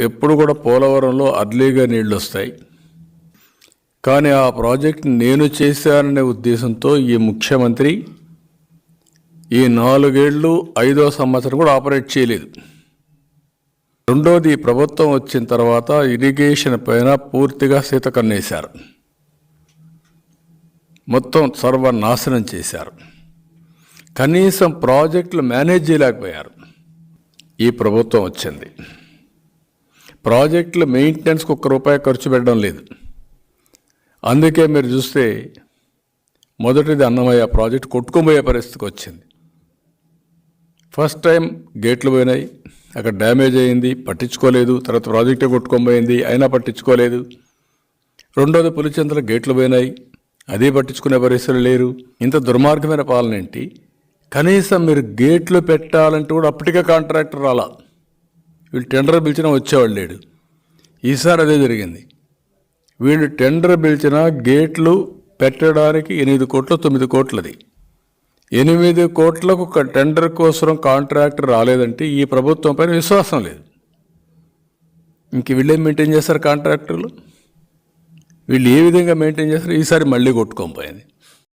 ఎప్పుడు కూడా పోలవరంలో అర్లీగా నీళ్ళు వస్తాయి. కానీ ఆ ప్రాజెక్ట్ నేను చేశాననే ఉద్దేశంతో ఈ ముఖ్యమంత్రి ఈ నాలుగేళ్ళు ఐదో సంవత్సరం కూడా ఆపరేట్ చేయలేదు. రెండోది ప్రభుత్వం వచ్చిన తర్వాత ఇరిగేషన్ పైన పూర్తిగా సీత కన్నేశారు మొత్తం సర్వనాశనం చేశారు. కనీసం ప్రాజెక్టులు మేనేజ్ చేయలేకపోయారు. ఈ ప్రభుత్వం వచ్చింది. ప్రాజెక్టుల మెయింటెనెన్స్కి ఒక్క రూపాయి ఖర్చు పెట్టడం లేదు. అందుకే మీరు చూస్తే మొదటిది అన్నమయ్య ప్రాజెక్ట్ కొట్టుకుపోయే పరిస్థితికి వచ్చింది. ఫస్ట్ టైం గేట్లు పోయినాయి అక్కడ డ్యామేజ్ అయింది పట్టించుకోలేదు తర్వాత ప్రాజెక్టే కొట్టుకొని అయినా పట్టించుకోలేదు. రెండోది పులిచెంతల గేట్లు పోయినాయి అదే పట్టించుకునే పరిస్థితులు లేరు. ఇంత దుర్మార్గమైన పాలన ఏంటి? కనీసం మీరు గేట్లు పెట్టాలంటే కూడా అప్పటికే కాంట్రాక్టర్ రాలా. వీళ్ళు టెండర్ పిలిచినా వచ్చేవాళ్ళు లేడు. ఈసారి అదే జరిగింది. వీళ్ళు టెండర్ పిలిచిన గేట్లు పెట్టడానికి ఎనిమిది కోట్లు తొమ్మిది కోట్లది. ఎనిమిది కోట్లకు ఒక టెండర్ కోసం కాంట్రాక్టర్ రాలేదంటే ఈ ప్రభుత్వం పైన విశ్వాసం లేదు. ఇంక వీళ్ళేం మెయింటైన్ చేస్తారు కాంట్రాక్టర్లు? వీళ్ళు ఏ విధంగా మెయింటైన్ చేస్తారు? ఈసారి మళ్ళీ కొట్టుకోకపోయింది